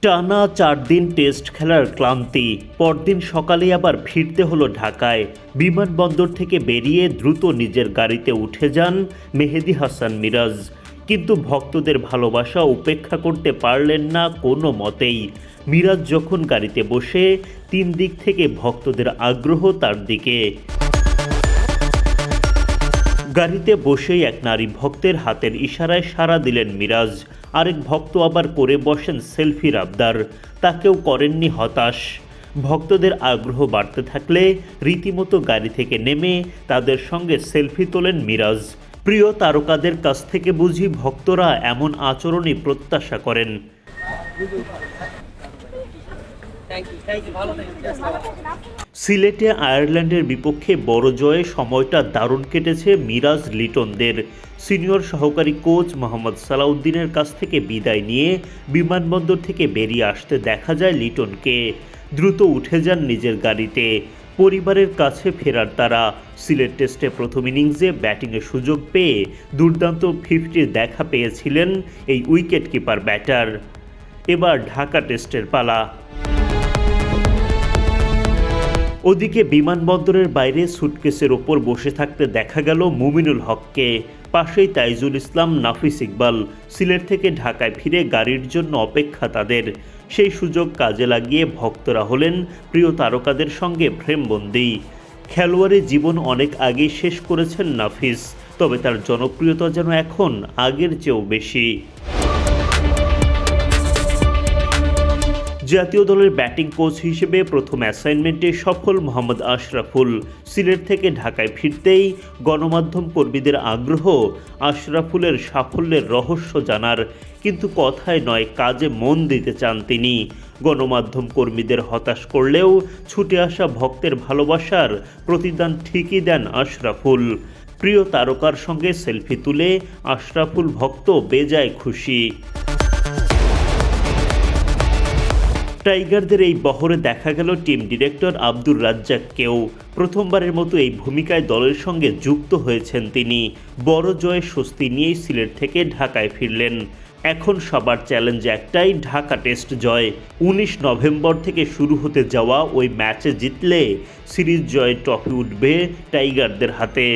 টানা চার দিন টেস্ট খেলার ক্লান্তি, পরদিন সকালে আবার ফিরতে হলো ঢাকায়। বিমানবন্দর থেকে বেরিয়ে দ্রুত নিজের গাড়িতে উঠে যান মেহেদি হাসান মিরাজ। কিন্তু ভক্তদের ভালোবাসা উপেক্ষা করতে পারলেন না কোনো মতেই। মিরাজ যখন গাড়িতে বসে, তিন দিক থেকে ভক্তদের আগ্রহ তার দিকে। গাড়িতে বসেই এক নারী ভক্তের হাতের ইশারায় সাড়া দিলেন মিরাজ। আরেক ভক্ত আবার করে বসেন সেলফির আবদার তাকেও করেননি হতাশ। ভক্তদের আগ্রহ বাড়তে থাকলে রীতিমতো গাড়ি থেকে নেমে তাদের সঙ্গে সেলফি তোলেন মিরাজ। প্রিয় তারকাদের কাছ থেকে বুঝি ভক্তরা এমন আচরণই প্রত্যাশা করেন। সিলেটে আয়ারল্যান্ডের বিপক্ষে বড় জয়ে সময়টা দারুণ কেটেছে মিরাজ লিটনদের। সিনিয়র সহকারী কোচ মোহাম্মদ সালাউদ্দিনের কাছ থেকে বিদায় নিয়ে বিমানবন্দর থেকে বেরিয়ে আসতে দেখা যায় লিটনকে। দ্রুত উঠে যান নিজের গাড়িতে। পরিবারের কাছে ফেরার তারা সিলেট টেস্টে প্রথম ইনিংসে ব্যাটিংয়ের সুযোগ পেয়ে দুর্দান্ত ফিফটির দেখা পেয়েছিলেন এই উইকেট কিপার ব্যাটার। এবার ঢাকা টেস্টের পালা। ওদিকে বিমানবন্দরের বাইরে সুটকেসের ওপর বসে থাকতে দেখা গেল মুমিনুল হককে। পাশেই তাইজুল ইসলাম, নাফিস ইকবাল সিলেট থেকে ঢাকায় ফিরে গাড়ির জন্য অপেক্ষা তাদের। সেই সুযোগ কাজে লাগিয়ে ভক্তরা হলেন প্রিয় তারকাদের সঙ্গে ফ্রেমবন্দি খেলোয়াড়ি জীবন অনেক আগেই শেষ করেছেন নাফিস, তবে তার জনপ্রিয়তা যেন এখন আগের চেয়েও বেশি। জাতীয় দলের ব্যাটিং কোচ হিসেবে প্রথম অ্যাসাইনমেন্টে সফল মোহাম্মদ আশরাফুল। সিলেট থেকে ঢাকায় ফিরতেই গণমাধ্যম কর্মীদের আগ্রহ আশরাফুলের সাফল্যের রহস্য জানার। কিন্তু কথায় নয়, কাজে মন দিতে চান তিনি। গণমাধ্যম কর্মীদের হতাশ করলেও ছুটে আসা ভক্তের ভালোবাসার প্রতিদান ঠিকই দেন আশরাফুল। প্রিয় তারকার সঙ্গে সেলফি তুলে আশরাফুল ভক্ত বেজায় খুশি। টাইগারদের এই বহরে দেখা গেল টিম ডিরেক্টর আব্দুর রাজ্জাককেও প্রথমবারের মতো এই ভূমিকায় দলের সঙ্গে যুক্ত হয়েছেন তিনি। বড় জয়ে স্বস্তি নিয়েই সিলেট থেকে ঢাকায় ফিরলেন। এখন সবার চ্যালেঞ্জ একটাই, ঢাকা টেস্ট জয়। উনিশ নভেম্বর থেকে শুরু হতে যাওয়া ওই ম্যাচে জিতলে সিরিজ জয় ট্রফি উঠবে টাইগারদের হাতে।